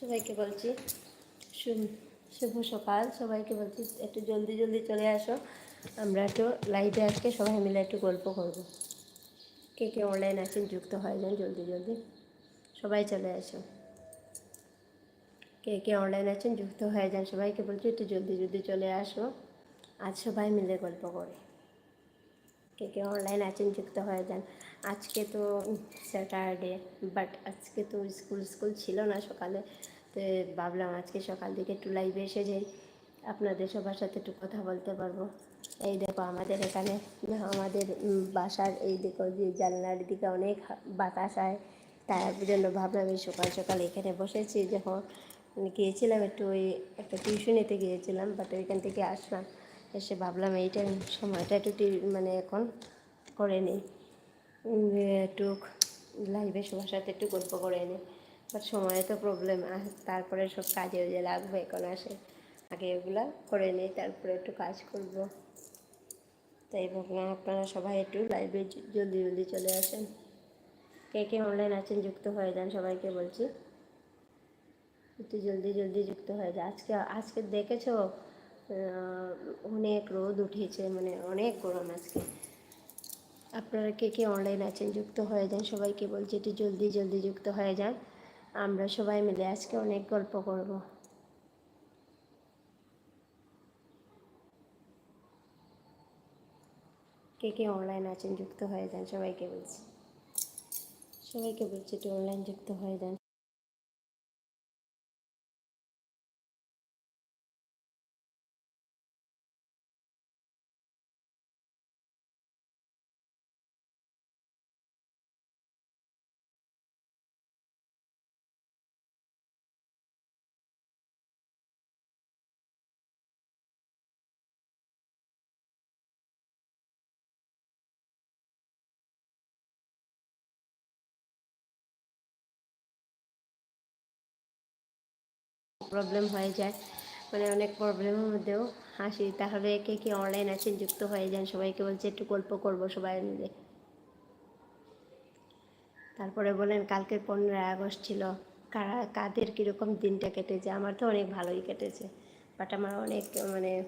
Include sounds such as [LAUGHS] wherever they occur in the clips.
সবাইকে বলছি শুভ সকাল। সবাইকে বলছি, একটু জলদি জলদি চলে আসো। আমরা একটু লাইভে আজকে সবাই মিলে একটু গল্প করব। কে কে অনলাইন আছেন, যুক্ত হয়ে যান জলদি জলদি। সবাই চলে আসো। কে কে অনলাইন আছেন, যুক্ত হয়ে যান, সবাইকে বলছি, একটু জলদি জলদি চলে আসো। আজ সবাই মিলে গল্প করে। কে কে অনলাইন আছেন যুক্ত হয়ে যান। আজকে তো স্যাটারডে বাট আজকে তো স্কুল স্কুল ছিল না সকালে। তো ভাবলাম আজকে সকাল দিকে একটু লাইভে এসে যাই। আপনাদের সবার সাথে একটু কথা বলতে পারব। এই দেখো আমাদের এখানে, আমাদের বাসার এই দেখো যে জানলার দিকে অনেক বাতাস হয় তার জন্য ভাবলাম এই সকাল সকাল এখানে বসেছি। যখন গিয়েছিলাম একটু ওই একটা টিউশনিতে গিয়েছিলাম বাট ওইখান থেকে আসলাম। এসে ভাবলাম এই টাইম সময়টা একটু মানে এখন করে নিই। একটু লাইভে সবার সাথে একটু গল্প করে নিই। বাট সময় তো প্রবলেম তারপরে সব কাজে যে লাগবে এখন আসে। আগে এগুলো করে নিই, তারপরে একটু কাজ করব। তাই ভাবলাম আপনারা সবাই একটু লাইভে জলদি জলদি চলে আসেন। কে কে অনলাইন আছেন যুক্ত হয়ে যান, সবাইকে বলছি। একটু জলদি জলদি যুক্ত হয়ে যায় আজকে আজকে দেখেছ? অনেক রোদ উঠেছে মানে অনেক গরম আজকে। আপনারা কে কে অনলাইন আছেন, যুক্ত হয়ে যান, সবাইকে বলছি একটু জলদি জলদি যুক্ত হয়ে যান। আমরা সবাই মিলে আজকে অনেক গল্প করব। কে কে অনলাইন আছেন, যুক্ত হয়ে যান, সবাইকে বলছি। সবাইকে বলছি একটু অনলাইন যুক্ত হয়ে যান। প্রবলেম হয়ে যায়। মানে অনেক প্রবলেমের মধ্যেও হাসি। তাহলে কে কে অনলাইন আছেন, যুক্ত হয়ে যান। সবাইকে বলছে, একটু গল্প করব সবাই মিলে। তারপরে বলেন কালকে পনেরোই আগস্ট ছিল। কারা, কাদের কীরকম দিনটা কেটেছে? আমার তো অনেক ভালোই কেটেছে। বাট আমার অনেক মানে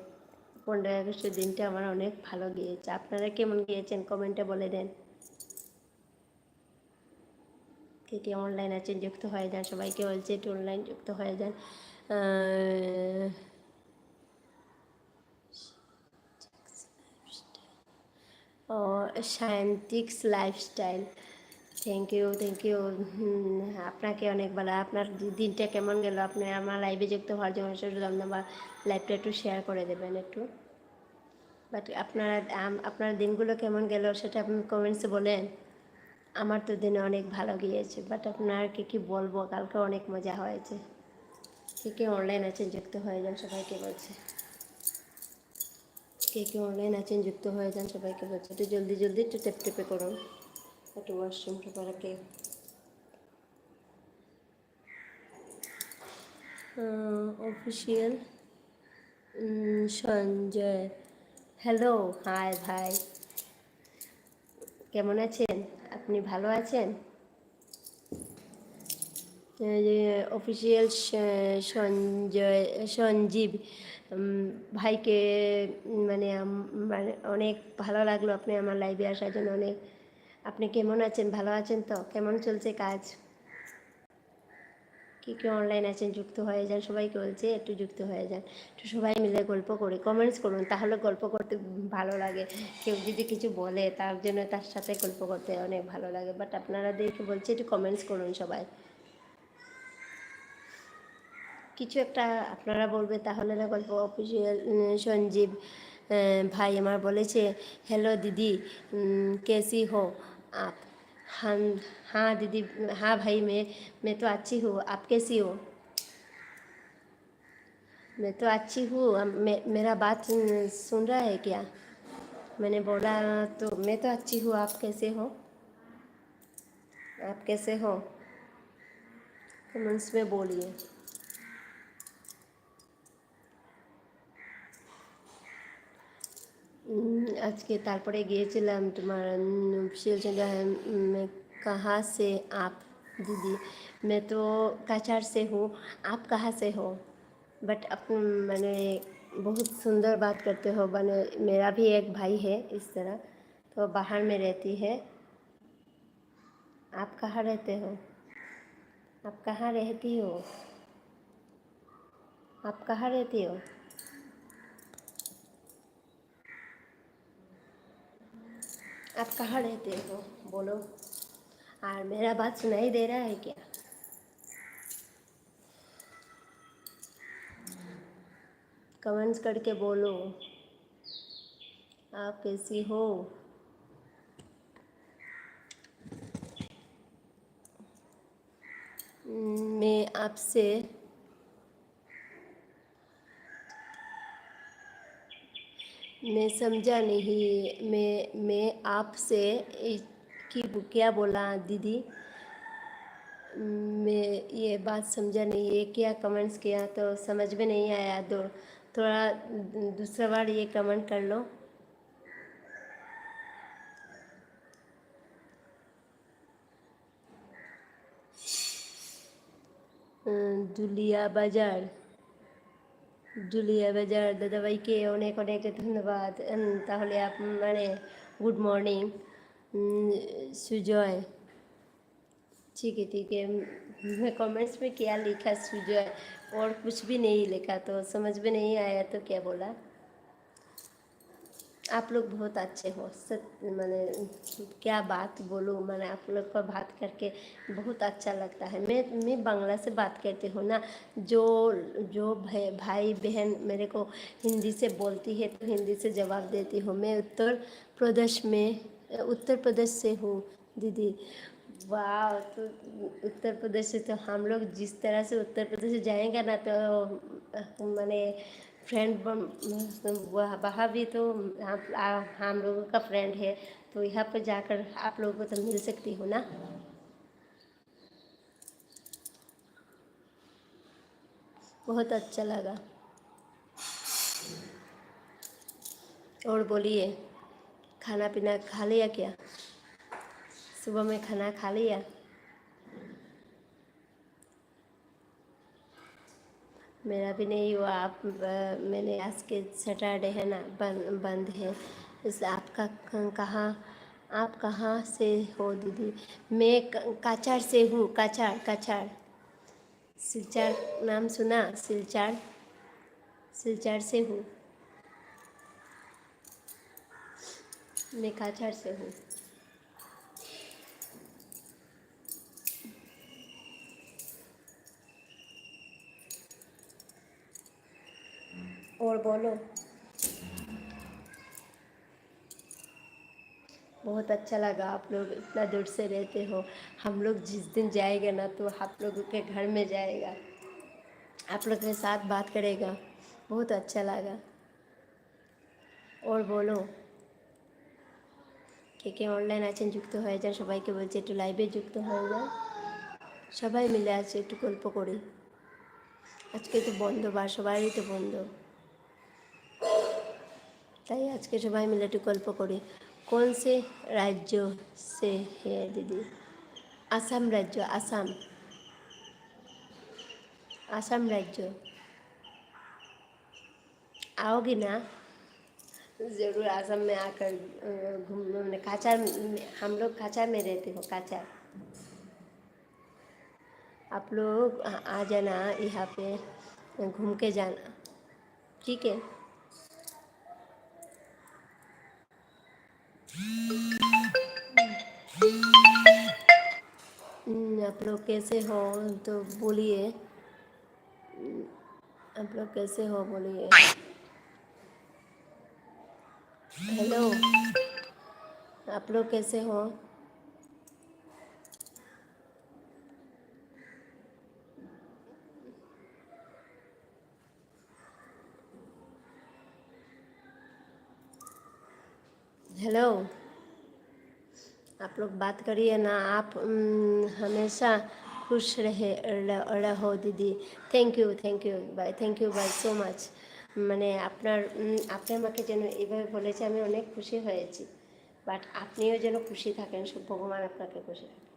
পনেরোই আগস্টের দিনটা আমার অনেক ভালো গিয়েছে। আপনারা কেমন গিয়েছেন? কমেন্টে বলে দেন। কে কে অনলাইন আছেন, যুক্ত হয়ে যান, সবাইকে বলছে একটু অনলাইন যুক্ত হয়ে যান। ও সায়েন্টিক্স lifestyle thank you thank you আপনাকে অনেক ভালো আপনার দিনটা কেমন গেল? আপনি আমার লাইভে যুক্ত হওয়ার জন্য ধন্যবাদ। লাইভটা একটু শেয়ার করে দেবেন একটু। বাট আপনার আপনার দিনগুলো কেমন গেল সেটা আপনি কমেন্টসে বলেন। আমার তো দিনে অনেক ভালো গিয়েছে বাট আপনার কি কি বলব, কালকে অনেক মজা হয়েছে। কে কে অনলাইন আছেন যুক্ত হয়ে যান, সবাইকে বলছে। কে কে অনলাইন আছেন যুক্ত হয়ে যান, সবাইকে বলছে। একটু জলদি জলদি একটু টেপ টেপে করুন। একটু ওয়াশরুমটা করা কে? অফিসিয়াল সঞ্জয়। হ্যালো হাই ভাই কেমন আছেন? আপনি ভালো আছেন? অফিসিয়াল সঞ্জয়, সঞ্জীব ভাইকে মানে মানে অনেক ভালো লাগল আপনি আমার লাইভে আসার জন্য, অনেক, আপনি কেমন আছেন? ভালো আছেন তো? কেমন চলছে কাজ? কে কে অনলাইন আছেন, যুক্ত হয়ে যান, সবাইকে বলছে একটু যুক্ত হয়ে যান। একটু সবাই মিলে গল্প করি কমেন্টস করুন, তাহলে গল্প করতে ভালো লাগে। কেউ যদি কিছু বলে, তার জন্য তার সাথে গল্প করতে অনেক ভালো লাগে। বাট আপনারা দেখে বলছে একটু কমেন্টস করুন সবাই। কিছু একটা আপনারা বলবে, তাহলে না গল্প অফিসিয়াল সঞ্জীব ভাই আমার বলেছে হ্যালো দিদি কেসি হো, আপ आप हाँ दीदी हाँ भाई मैं मैं तो अच्छी हूँ। आप कैसी हो? मैं तो अच्छी हूँ। मे, मेरा बात सुन सुन रहा है क्या? मैंने बोला तो मैं तो अच्छी हूँ। आप कैसे हो? आप कैसे हो? कमेंट्स में बोलिए। আজকে তারপরে গিয়েছিলাম তোমার অফিসিয়াল কাহা সে আপ दीदी मैं तो काचार से हूँ आप कहाँ से हो बट अप मैंने बहुत सुंदर बात करते हो बने मेरा भी एक भाई है इस तरह तो बाहर में रहती है आप कहाँ रहते हो आप कहाँ रहती हो आप कहाँ रहती हो आप कहाँ रहते हो? बोलो। और मेरा बात सुनाई दे रहा है क्या? कमेंट्स करके बोलो। आप कैसी हो। मैं आपसे मैं समझा नहीं। मैं मैं आपसे की क्या बोला, दीदी, मैं ये बात समझा नहीं। ये क्या कमेंट्स किया तो समझ में नहीं आया। दो, थोड़ा दूसरा बार ये कमेंट कर लो। अं, दुलिया बाज़ार। জুলিয়া বাজার দাদাভাইকে অনেক অনেক ধন্যবাদ উম, তাহলে আপ মানে गुड मॉर्निंग सुजॉय ठीक है ठीक है मैं कमेंट्स में क्या लिखा सुजॉय और कुछ भी नहीं लिखा तो समझ में नहीं आया तो क्या बोला आप लोग बहुत अच्छे हो, सच मैंने क्या बात बोलूँ, मैंने आप लोग पर बात करके बहुत अच्छा लगता है। मैं मैं बांग्ला से बात करती हूँ ना, जो जो भाई भाई बहन मेरे को हिंदी से बोलती है तो हिंदी से जवाब देती हूँ। मैं उत्तर प्रदेश में, उत्तर प्रदेश से हूँ, दीदी। वाह तो उत्तर प्रदेश से तो हम लोग जिस तरह से उत्तर प्रदेश जाएँगे ना तो मैंने फ्रेंड वहाँ भी तो हम लोगों का फ्रेंड है तो यहाँ पर जाकर आप लोगों को तो मिल सकती हूँ ना? बहुत अच्छा लगा। और बोलिए, खाना पीना खा लिया क्या? सुबह में खाना खा लिया? मेरा भी नहीं हुआ। आप मैंने आज के सैटरडे है ना बंद बंद है। इस, आपका कहाँ, आप कहाँ से हो दीदी? मैं काचार से हूँ। काचार काचार। सिलचार, नाम सुना? सिलचार सिलचार से हूँ। मैं काचार से हूँ। और बोलो बहुत अच्छा लगा आप लोग इतना दूर से रहते हो हम लोग जिस दिन जाएगा ना तो आप लोगों के घर में जाएगा आप लोग के साथ बात करेगा बहुत अच्छा लगा और বলো কে কে অনলাইন আছেন যুক্ত হয়ে যান সবাইকে বলছি একটু লাইভে যুক্ত হয়ে যান সবাই মিলে আছে একটু গল্প করি আজকে তো বন্ধ বা সবারই তো বন্ধ তাই আজকে সবাই মিলে একটু গল্প করি কোন সে রাজ্য সে হে দিদি আসাম রাজ্য আসাম आसाम राज्य आओगी ना ज़रूर आसाम में आकर अ, घूम मैंने काचार में- हम लोग काचार में रहते हो काचार आप लोग आ आ जाना यहाँ पे घूम के जाना ठीक है आप लोग कैसे हो तो बोलिए आप लोग कैसे हो बोलिए हेलो आप लोग कैसे हो हेलो आप लोग बात करिए ना आप उम, हमेशा खुश रहे र- रहो दीदी thank you thank you bye thank you bye so much মানে আপনার উম, আপনি আমাকে যেন এভাবে বলেছে আমি অনেক খুশি হয়েছি বাট আপনিও যেন খুশি থাকেন সব ভগবান আপনাকে খুশি রাখেন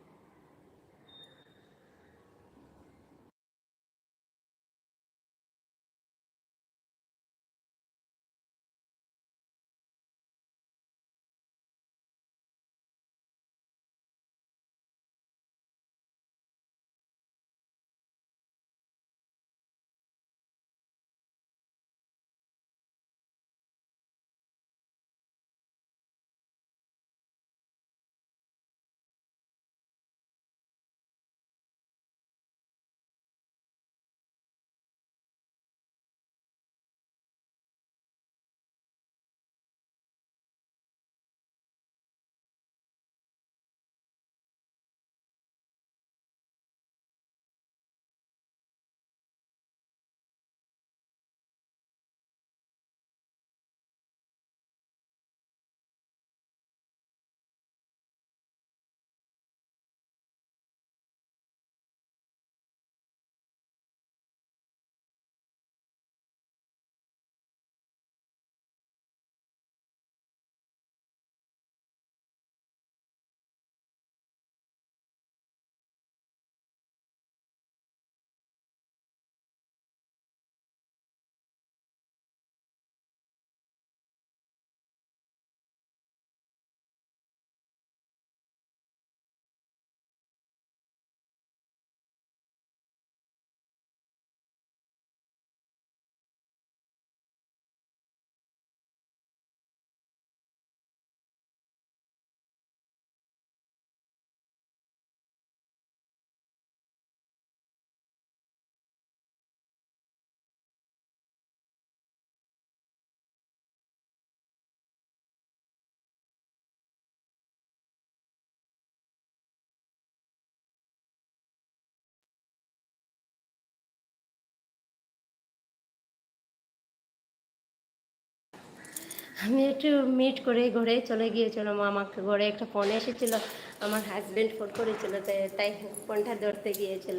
আমি একটু মিট করে ঘরে চলে গিয়েছিলাম আমাকে ঘরে একটা ফোন এসেছিলো আমার হাজব্যান্ড ফোন করেছিল তাই তাই ফোনটা ধরতে গিয়েছিল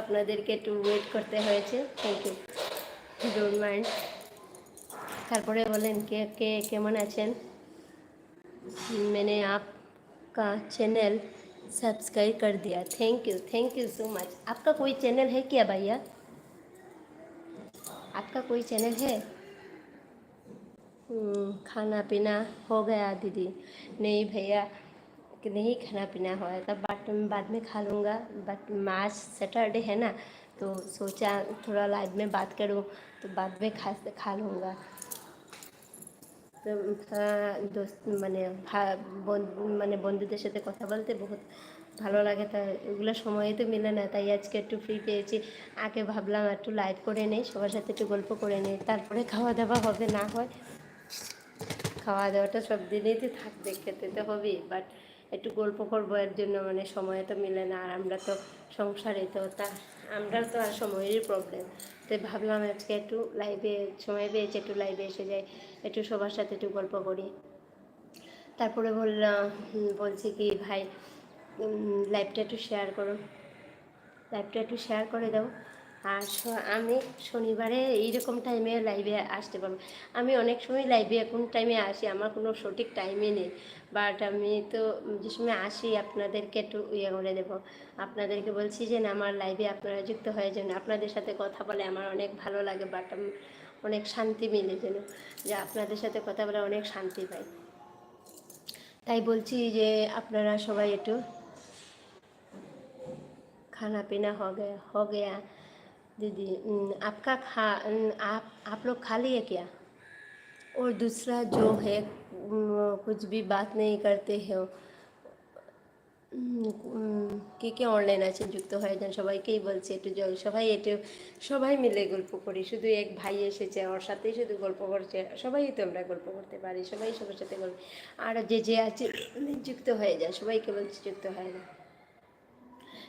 আপনাদেরকে একটু ওয়েট করতে হয়েছে থ্যাংক ইউ ডোন্ট মাইন্ড তারপরে বলেন কে কে কেমন আছেন मैंने आपका चैनल सब्सक्राइब कर दिया thank you thank you so much आपका कोई चैनल है क्या भैया आपका कोई चैनल है हम्म, खाना पीना हो गया दीदी नहीं भैया कि नहीं खाना पीना हुआ है तब बट बाद में खा लूँगा बट आज सैटरडे है ना तो सोचा थोड़ा लाइव में बात करूँ तो बाद में खा खा लूँगा তো আহ, দোস্ত মানে ভা- বন- মানে বন্ধুদের সাথে কথা বলতে বহুত ভালো লাগে তাই এগুলো সময় তো মিলে না তাই আজকে একটু ফ্রি পেয়েছি আগে ভাবলাম একটু লাইভ করে নেই সবার সাথে একটু গল্প করে নেই তারপরে খাওয়া দাওয়া হবে না হয় খাওয়া দাওয়াটা সব দিনেই তো থাকবে, খেতে তো হবেই। বাট একটু গল্প করব, এর জন্য মানে সময় তো মিলে না, আর আমরা তো সংসারে, তো তা আমরা তো আর সময়েরই প্রবলেম তো ভাবলাম আজকে একটু লাইভে সময় পেয়েছি একটু লাইভে এসে যাই, একটু সবার সাথে একটু গল্প করি। তারপরে বললাম বলছি কি, ভাই লাইভটা একটু শেয়ার করুন লাইভটা একটু শেয়ার করে দাও। আর আমি শনিবারে এইরকম টাইমে লাইভে আসতে পারব। আমি অনেক সময় লাইভে কোন টাইমে আসি, আমার কোনো সঠিক টাইমে নেই। বাট আমি তো যে সময় আসি, আপনাদেরকে একটু ইয়ে করে দেবো। আপনাদেরকে বলছি যে, না, আমার লাইভে আপনারা যুক্ত হয়ে যান। আপনাদের সাথে কথা বলে আমার অনেক ভালো লাগে বাট অনেক শান্তি মিলে যেন। যে আপনাদের সাথে কথা বলে অনেক শান্তি পাই। তাই বলছি যে, আপনারা সবাই একটু খানা পিনা হ গে হ दीदी हम्म, आपका खा हम्म, आप आप लोग खा लिए क्या और दूसरा जो है हम्म, कुछ भी बात नहीं करते हो উম, উম, কে কে অনলাইন আছেন যুক্ত হয়ে যান সবাইকেই বলছি একটু জ- সবাই একটু সবাই মিলে গল্প করি শুধু এক ভাই এসেছে ওর সাথেই শুধু গল্প করছে সবাই তো আমরা গল্প করতে পারি সবাই সবার সাথে গল্প আর যে যে আছে যুক্ত হয়ে যায় সবাইকে বলছি যুক্ত হয়ে যায়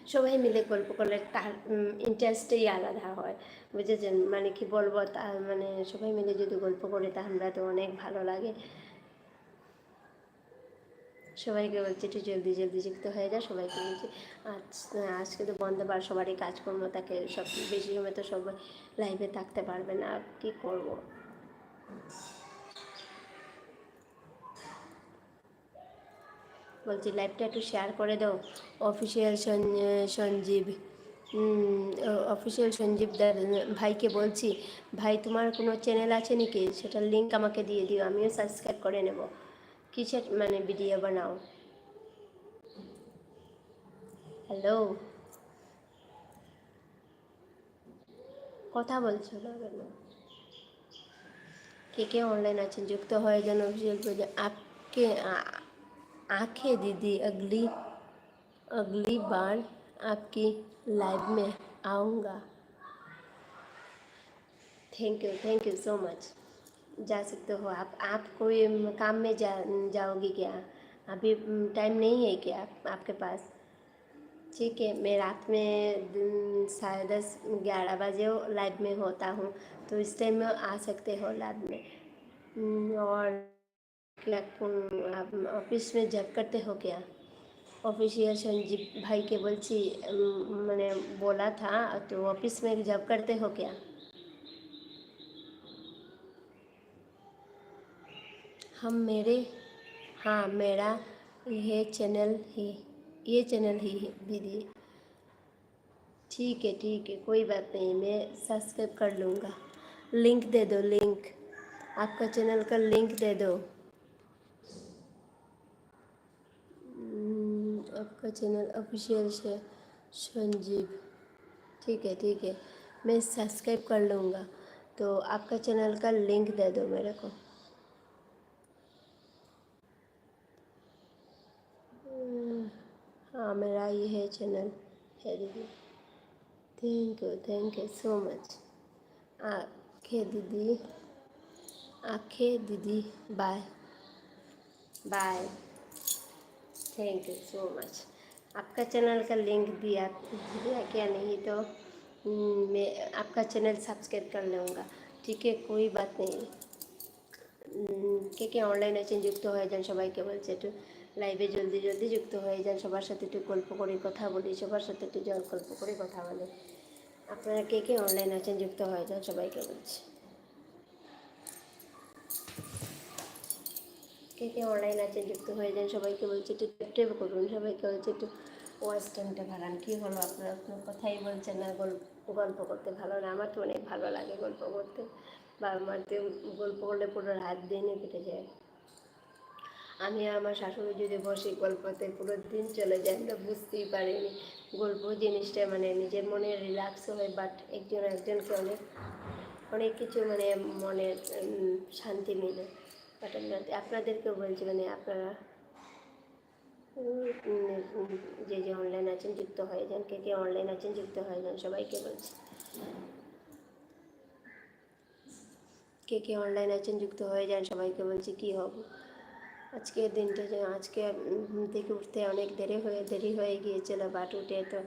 সবাই মিলে গল্প করলে তার ইন্টারেস্টই আলাদা হয়। বুঝেছেন? মানে কি বলব? তার মানে সবাই মিলে যদি গল্প করে আমরা তো অনেক ভালো লাগে। সবাইকে বলছি একটু জলদি জলদি যুক্ত হয়ে যায় সবাইকে বলছি, আজ, আজকে তো বন্ধ বার সবারই কাজকর্ম থাকে সব, বেশি সময় তো সবাই লাইভে থাকতে পারবে না কি করব? বলছি লাইভটা একটু শেয়ার করে দাও। অফিসিয়াল সঞ্জীব। অফিসিয়াল সঞ্জীব ভাইকে বলছি, ভাই, তোমার কোনো চ্যানেল আছে নাকি? সেটার লিঙ্ক আমাকে দিয়ে দিও, আমিও সাবস্ক্রাইব করে নেব। কিসের মানে ভিডিও বানাও? হ্যালো কথা বলছো না কেন? কে কে অনলাইন আছেন? যুক্ত হয়ে যেন অফিসিয়াল আপকে आँखें, दीदी, अगली अगली बार आपकी लाइव में आऊँगा। Thank you thank you so much जा सकते हो आप। आप कोई काम में जा, जाओगी क्या? अभी टाइम नहीं है क्या आपके पास? ठीक है, मैं रात में साढ़े दस, ग्यारह बजे लाइव में होता हूँ। तो इस टाइम में आ सकते हो लाइव में। और आप ऑफ़िस में जॉब करते हो क्या? ऑफिशियल संजीव भाई के उम, मैंने बोला था तो ऑफ़िस में जॉब करते हो क्या? हम मेरे हाँ मेरा ये चैनल ही ये चैनल है दीदी। ठीक है ठीक है कोई बात नहीं मैं सब्सक्राइब कर लूँगा। लिंक दे दो लिंक आपका चैनल का लिंक दे दो। आपका चैनल ऑफिशियल से संजीव। ठीक है ठीक है। मैं सब्सक्राइब कर लूँगा। तो आपका चैनल का लिंक दे दो मेरे को। हम्म, हाँ मेरा ये है चैनल है दीदी। Thank you thank you so much आखे दीदी। आखे दीदी। Bye bye thank you so much आपका चैनल का लिंक दिया दिया क्या नहीं तो हम्म, मैं आपका चैनल सब्सक्राइब कर लूँगा ठीक है कोई बात नहीं উম, কে কে অনলাইন আছেন যুক্ত হয়ে যান সবাইকে বলছে একটু লাইভে জলদি জলদি যুক্ত হয়ে যান সবার সাথে একটু গল্প করে কথা বলি সবার সাথে একটু জল গল্প করে কথা বলি আপনারা কে কে অনলাইন আছেন যুক্ত হয়ে যান সবাইকে বলছি কে কে অনলাইন আছেন? যুক্ত হয়ে যান, সবাইকে বলছি একটু টেপ করুন। সবাইকে বলছি একটু ওয়াচ টাইমটা বাড়ান কী হলো আপনারা? কোনো কথাই বলছেন না গল্প গল্প করতে ভালো না। আমার তো অনেক ভালো লাগে গল্প করতে। বা আমার তো গল্প করলে পুরো রাত দিনই কেটে যায়। আমি আমার শাশুড়ি যদি বসি গল্পতে, পুরো দিন চলে যায়। আমরা বুঝতেই পারিনি গল্প জিনিসটা মানে নিজের মনে রিল্যাক্স হয় বাট একজন একজনকে অনেক অনেক কিছু মানে মনের শান্তি মিলে। বাট আপনাদেরকেও বলছি মানে আপনারা যে যে অনলাইন আছেন, যুক্ত হয়ে যান, কে কে অনলাইন আছেন, যুক্ত হয়ে যান, সবাইকে বলছি। কে কে অনলাইন আছেন, যুক্ত হয়ে যান, সবাইকে বলছি, কি হবে? আজকের দিনটা যে, আজকে ঘুম থেকে উঠতে অনেক দেরি হয়ে দেরি হয়ে গিয়েছিল বাট উঠে তো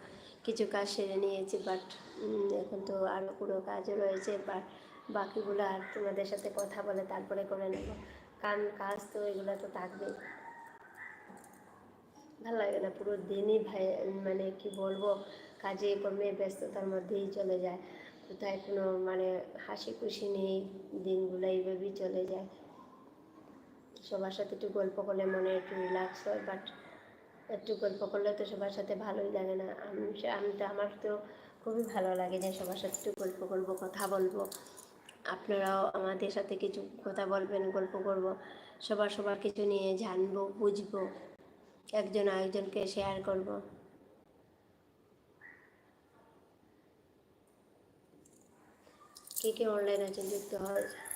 কিছু কাজ সেরে নিয়েছি বাট এখন তো আরও পুরো কাজও রয়েছে বাট বাকিগুলো আর তোমাদের সাথে কথা বলে তারপরে করে নেব। কারণ কাজ তো এগুলো তো থাকবেই। ভালো লাগে না, পুরো দিনই ভাই মানে কি বলব, কাজে, কর্মে ব্যস্ততার মধ্যেই চলে যায়। কোথায় কোনো মানে হাসি খুশি নেই, দিনগুলো এইভাবেই চলে যায়। সবার সাথে একটু গল্প করলে মনে একটু রিল্যাক্স হয় বাট একটু গল্প করলে তো সবার সাথে ভালোই লাগে না। আমি আমি তো, আমার তো খুবই ভালো লাগে যে সবার সাথে একটু গল্প করব, কথা বলব। আপনারাও আমাদের সাথে কিছু কথা বলবেন, গল্প করব, সবার সবার কিছু নিয়ে জানব, বুঝব, একজন আরেকজনকে শেয়ার করব। কে কে অনলাইন আছেন? যুক্ত হয়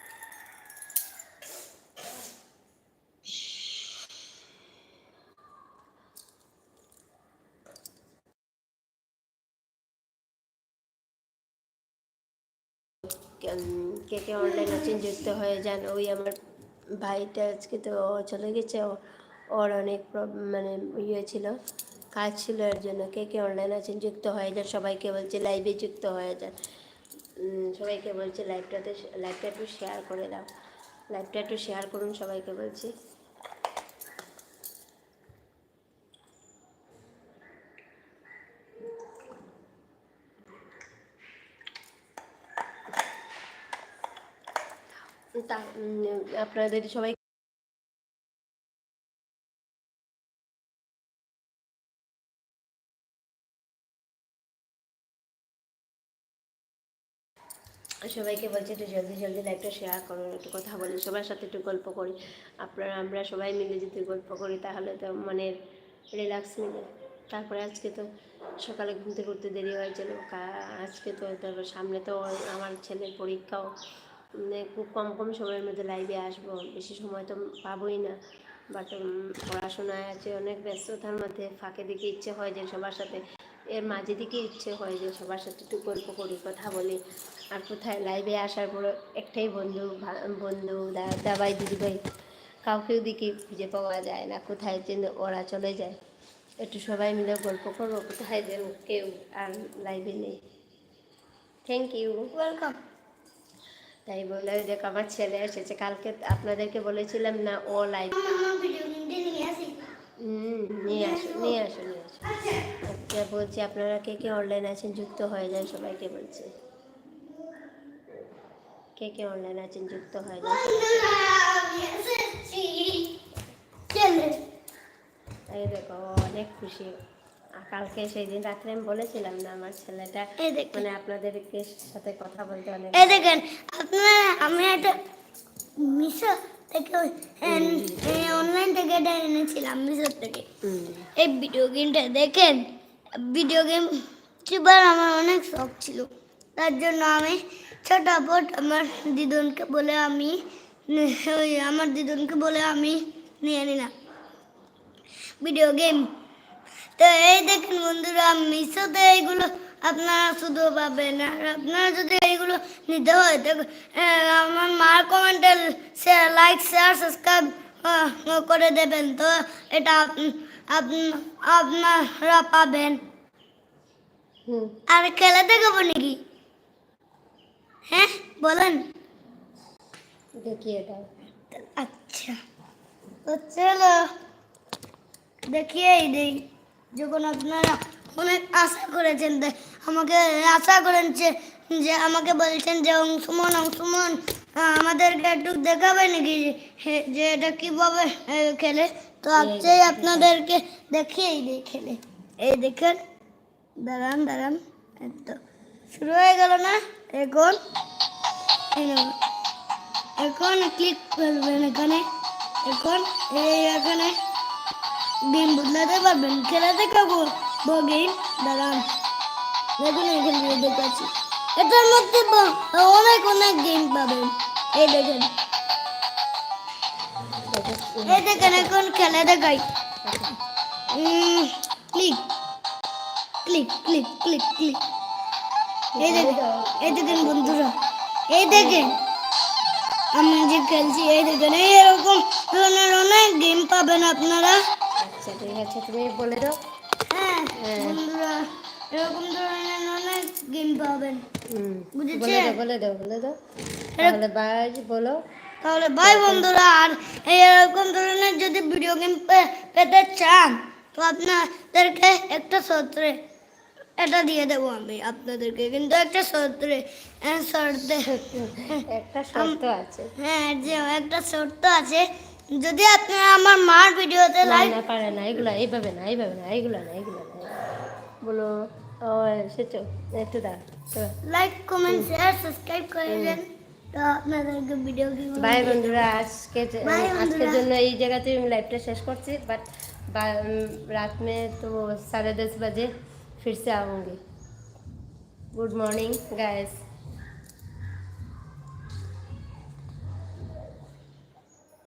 কে কে অনলাইন আছেন যুক্ত হয়ে যান ওই আমার ভাইটা আজকে তো চলে গেছে ওর অনেক মানে ইয়ে ছিল, কাজ ছিল এর জন্য। কে কে অনলাইন আছেন যুক্ত হয়ে যান সবাইকে বলছে লাইভে যুক্ত হয়ে যান সবাইকে বলছে লাইভটাতে লাইভটা একটু শেয়ার করে দাও। লাইভটা একটু শেয়ার করুন সবাইকে বলছি। আপনাদের সবাই সবাইকে বলছি একটু জলদি জলদি লাইভটা শেয়ার করুন, একটু কথা বলি সবার সাথে একটু গল্প করি। আপনারা, আমরা সবাই মিলে যদি গল্প করি, তাহলে তো মনের রিল্যাক্স মিলে। তারপরে আজকে তো সকালে ঘুম থেকে উঠতে দেরি হয়েছিল আজকে তো তারপর সামনে তো আমার ছেলের পরীক্ষাও। খুব কম কম সময়ের মধ্যে লাইভে আসব, বেশি সময় তো পাবোই না। বাট পড়াশোনায় আছে, অনেক ব্যস্ততার মধ্যে ফাঁকে দিকে ইচ্ছে হয় যে সবার সাথে, এর মাঝে দিকে ইচ্ছে হয় যে সবার সাথে একটু গল্প করি, কথা বলি। আর কোথায় লাইভে আসার পর একটাই বন্ধু বন্ধু দাবাই দিদিভাই কাউকেও দিকে খুঁজে পাওয়া যায় না, কোথায় যেন ওরা চলে যায়। একটু সবাই মিলে গল্প করব, কোথায় যেন কেউ আর লাইভে নেই। থ্যাংক ইউ ওয়েলকাম তাই বলে দেখ আমার ছেলে এসেছে। কালকে আপনাদেরকে বলেছিলাম না ও লাইভ নিয়ে আসি নিয়ে আসো নিয়ে আসো আসো। আচ্ছা। বলছি আপনারা কে কে অনলাইন আছেন? যুক্ত হয়ে যান সবাইকে বলছি। কে কে অনলাইন আছেন? যুক্ত হয়ে যান তাই দেখো অনেক খুশি। কালকে সেই দিন রাত্রে আমি বলেছিলাম না আমার ছেলেটা মানে আপনাদেরকে সাথে কথা বলতে অনেক এই দেখেন আপনারা আমি একটা মিশো থেকে অনলাইন থেকে এটা এনেছিলাম মিশো থেকে। এই ভিডিও গেমটা দেখেন ভিডিও গেম চিবার আমার অনেক শখ ছিল। তার জন্য আমি ছোটাপট আমার দিদুনকে বলে আমি আমার দিদুনকে বলে আমি নিয়ে নিলাম। ভিডিও গেম তো এই দেখেন বন্ধুরা মিশোতে এইগুলো আপনারা শুধু পাবেন। আর আপনারা যদি এইগুলো নিতে হয় তো আমার মার কমেন্টে লাইক শেয়ার সাবস্ক্রাইব করে দেবেন। তো এটা আপ- আপ- আপনারা পাবেন। আর খেলে দেখাবো নাকি? হ্যাঁ বলেন। দেখি এটা। আচ্ছা। তো চলো দেখিয়েই দেই। যখন আপনারা অনেক আশা করেছেন আমাকে আশা করেন যে আমাকে বলছেন যে অংশুমন অংশুমন আমাদেরকে একটু দেখাবে নাকি? যে এটা কীভাবে খেলে? তো আজকেই আপনাদেরকে দেখিয়েই দিই খেলে। এই দেখেন দাঁড়ান দাঁড়ান তো। শুরু হয়ে গেল না? এখন? এখন ক্লিক করবেন এখানে। এখন এই এখানে। গেম বদলাতে পারবেন? খেলাতে কাবো গেম দাঁড়ান। দেখুন, এখানে এই দেখাচ্ছি। এটার মধ্যে অনেক অনেক গেম পাবেন। এই দেখেন। এই দেখেন, এখন খেলা দেখাই। Click. Click click click click. এই দেখেন এই দেখেন বন্ধুরা। এই দেখেন। আমি যে খেলছি, এই দেখেন, এই এরকম ধরনের অনেক গেম পাবেন আপনারা। আচ্ছা ঠিক আছে তুমি বলে দাও। হ্যাঁ হ্যাঁ। বন্ধুরা এরকম ধরনের অনেক গেম পাবেন। বুঝেছে? বলে দাও বলে দাও তাহলে বাজ বলো। তাহলে ভাই বন্ধুরা। আর এই এরকম ধরনের যদি ভিডিও গেম পেতে চান তো আপনাদেরকে একটা সত্রে এটা দিয়ে দেবো আমি আপনাদেরকে। কিন্তু একটা সত্রে শর্তে [LAUGHS] একটা শর্ত আছে। হ্যাঁ যে একটা শর্ত আছে যদি আপনারা আমার মার ভিডিওতে না লাইক না পারে না এগুলো এইভাবে না এইভাবে না এইগুলো না এগুলো না বলো ও সেচো একটু দাঁড়া লাইক কমেন্ট শেয়ার সাবস্ক্রাইব করে দেন তো আপনাদেরকে ভিডিও কি বাই বন্ধুরা আজকে যে- Bye বন্ধুরা। আজকের জন্য এই জায়গাতে আমি লাইভটা শেষ করছি बट रात में तो साढ़े दस बजे फिर से आऊँगी गुड मॉर्निंग गाइस